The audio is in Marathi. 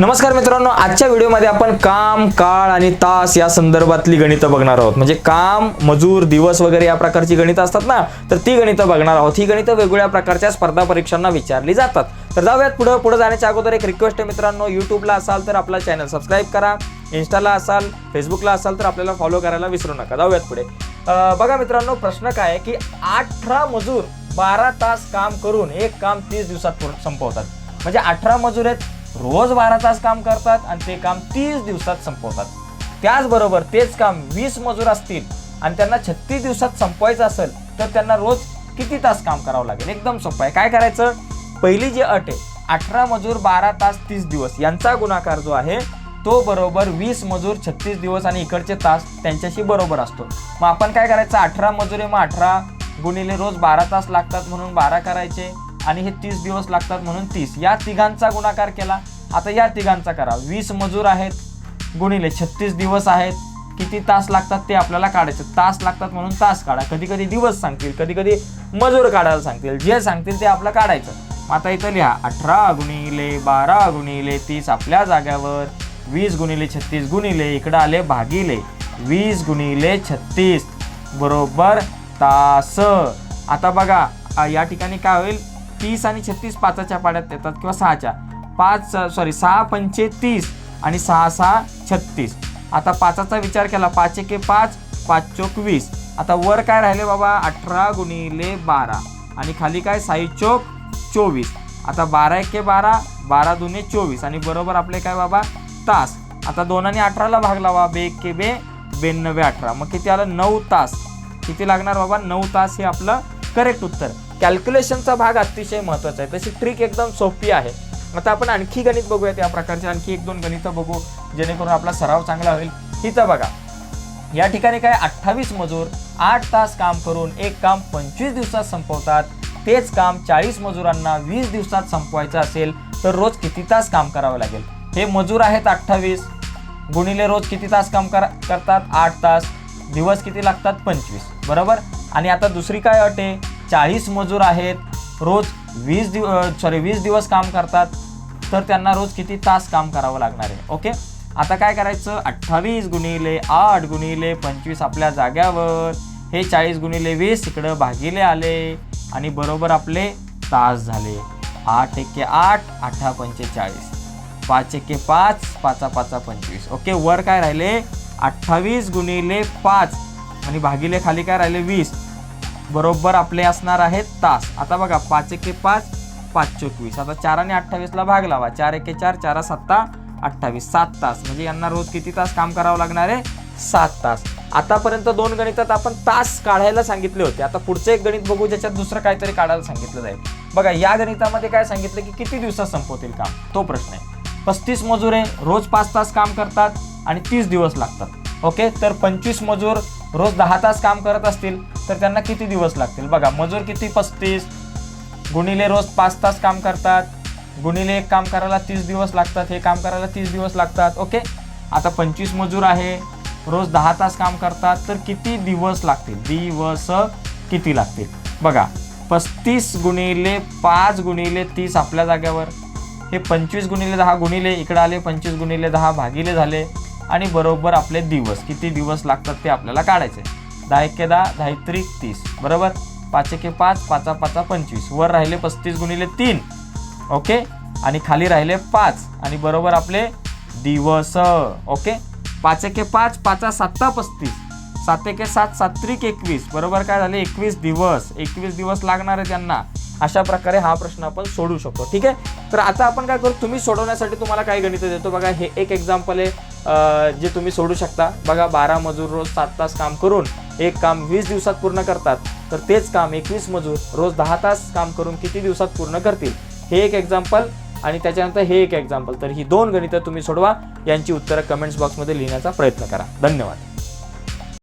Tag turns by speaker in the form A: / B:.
A: नमस्कार मित्रांनो आजच्या व्हिडिओमध्ये आपण काम काळ आणि तास या संदर्भातली गणितं बघणार आहोत. म्हणजे काम मजूर दिवस वगैरे या प्रकारची गणितं असतात ना तर ती गणितं बघणार आहोत. ही गणितं वेगवेगळ्या प्रकारच्या स्पर्धा परीक्षांना विचारली जातात. तर जाऊयात पुढं. पुढे जाण्याच्या अगोदर एक रिक्वेस्ट आहे मित्रांनो युट्यूबला असाल तर आपला चॅनल सबस्क्राईब करा. इन्स्टाला असाल फेसबुकला असाल तर आपल्याला फॉलो करायला विसरू नका. जाऊयात पुढे. बघा मित्रांनो प्रश्न काय आहे की अठरा मजूर बारा तास काम करून एक काम तीस दिवसात संपवतात. म्हणजे अठरा मजूर आहेत रोज बारा तास काम करतात आणि ते काम तीस दिवसात संपवतात. त्याचबरोबर तेच काम वीस मजूर असतील आणि त्यांना छत्तीस दिवसात संपवायचं असेल तर त्यांना रोज किती तास काम करावं लागेल? एकदम सोपं आहे. काय करायचं? पहिली जी अट आहे अठरा मजूर बारा तास तीस दिवस. यांचा गुणाकार जो आहे तो बरोबर वीस मजूर छत्तीस दिवस आणि इकडचे तास त्यांच्याशी बरोबर असतो. मग आपण काय करायचं? अठरा मजूर आहे मग अठरा गुणिले रोज बारा तास लागतात म्हणून बारा करायचे. आणि हे तीस दिवस लागतात म्हणून तीस. या तिघांचा गुणाकार केला. आता या तिघांचा करा. वीस मजूर आहेत गुणिले छत्तीस दिवस आहेत. किती तास लागतात ते आपल्याला काढायचे. तास लागतात म्हणून तास काढा. कधी कधी दिवस सांगतील कधी कधी मजूर काढायला सांगतील. जे सांगतील ते आपलं काढायचं. आता इथं लिहा. अठरा गुणिले बारा गुणिले तीस आपल्या जाग्यावर. वीस गुणिले छत्तीस गुणिले इकडं आले भागिले. वीस गुणिले छत्तीस. बरोबर? तास. आता बघा या ठिकाणी काय होईल? तीस आणि छत्तीस पाचाच्या पाड्यात येतात किंवा सहाच्या. पाच सॉरी सहा पंचे तीस आणि सहा सहा छत्तीस. आता पाचाचा विचार केला पाच एके पाच पाच चोक वीस. आता वर काय राहिले बाबा? अठरा गुणिले बारा. आणि खाली काय? साई चोक चोवीस. आता बारा एके बारा बारा दुने चोवीस. आणि बरोबर आपले काय बाबा? तास. आता दोन आणि अठराला भाग लावा. बे के बे ब्याण्णवे अठरा. मग किती आलं? नऊ तास. किती लागणार बाबा? नऊ तास हे आपलं करेक्ट उत्तर. कॅल्क्युलेशनचा भाग अतिशय महत्त्वाचा आहे. तशी ट्रिक एकदम सोपी आहे. आता आपण आणखी गणित बघूयात या प्रकारचे. आणखी एक दोन गणितं बघू जेणेकरून आपला सराव चांगला होईल. हिचं बघा. या ठिकाणी काय अठ्ठावीस मजूर आठ तास काम करून एक काम पंचवीस दिवसात संपवतात. तेच काम चाळीस मजुरांना वीस दिवसात संपवायचं असेल तर रोज किती तास काम करावं लागेल? हे मजूर आहेत अठ्ठावीस. गुणिले रोज किती तास काम करा करतात? आठ तास. दिवस किती लागतात? पंचवीस. बरोबर? आणि आता दुसरी काय अट आहे? चाळीस मजूर आहेत रोज वीस दिव सॉरी वीस दिवस काम करतात तर त्यांना रोज किती तास काम करावं लागणार आहे ओके आता काय करायचं? अठ्ठावीस गुणिले आठ गुणिले पंचवीस आपल्या जाग्यावर हे चाळीस गुणिले वीस इकडं भागिले आले आणि बरोबर आपले तास झाले. आठ एके आठ अठरा पंचेचाळीस पाच एके पाच पाचा पाचा पंचवीस ओके वर काय राहिले? अठ्ठावीस गुणिले पाच आणि भागिले खाली काय राहिले? वीस. बरोबर आपले असणार आहेत तास. आता बघा पाच एके पाच पाच चोवीस. आता चाराने अठ्ठावीसला भाग लावा. चार एके चार चारा सत्ता अठ्ठावीस सात तास. म्हणजे यांना रोज किती तास काम करावं लागणार आहे? सात तास. आतापर्यंत दोन गणितात आपण तास काढायला सांगितले होते. आता पुढचं एक गणित बघू ज्याच्यात दुसरं काहीतरी काढायला सांगितलं जाईल. बघा या गणितामध्ये काय सांगितलं की किती दिवसात संपवतील काम? तो प्रश्न आहे. पस्तीस मजूर आहे रोज पाच तास काम करतात आणि तीस दिवस लागतात. ओके? तर पंचवीस मजूर रोज दहा तास काम करत असतील. तर त्यांना किती दिवस लागतील? बघा मजूर किती? पस्तीस. गुणिले रोज पाच तास काम करतात. गुणिले एक काम करायला तीस दिवस लागतात हे काम करायला तीस दिवस लागतात. ओके? आता पंचवीस मजूर आहे रोज दहा तास काम करतात तर किती दिवस लागतील? दिवस किती लागतील? बघा पस्तीस गुणिले पाच गुणिले तीस आपल्या जाग्यावर हे पंचवीस गुणिले दहा गुणिले इकडं आले पंचवीस गुणिले दहा भागिले झाले. आणि बरोबर आपले दिवस किती दिवस लागतात ते आपल्याला काढायचे. दहा एके दहा दहा त्रिक तीस. बरोबर? पाच एके पाच पाचा पाचा पंचवीस. वर राहिले पस्तीस गुणिले तीन. ओके? आणि खाली राहिले पाच. आणि बरोबर आपले दिवस. ओके? पाच एके पाच पाचा साता पस्तीस. सात एके सात सात्रिक एकवीस. बरोबर काय झाले? एकवीस दिवस. एकवीस दिवस लागणार आहे त्यांना. अशा प्रकारे हा प्रश्न आपण सोडू शकतो. ठीक आहे? तर आता आपण काय करू? तुम्ही सोडवण्यासाठी तुम्हाला काय गणित देतो? बघा हे एक एक्झाम्पल आहे जे तुम्ही सोडू शकता. बघा बारा मजूर रोज सात तास काम करून एक काम वीस दिवसात पूर्ण करतात तर तेच काम एकवीस मजूर रोज दहा तास काम करून किती दिवसात पूर्ण करतील? हे एक एक्झाम्पल आणि त्याच्यानंतर हे एक एक्झाम्पल तर ही दोन गणितं तुम्ही सोडवा यांची उत्तरं कमेंट्स बॉक्समध्ये लिहिण्याचा प्रयत्न करा. धन्यवाद.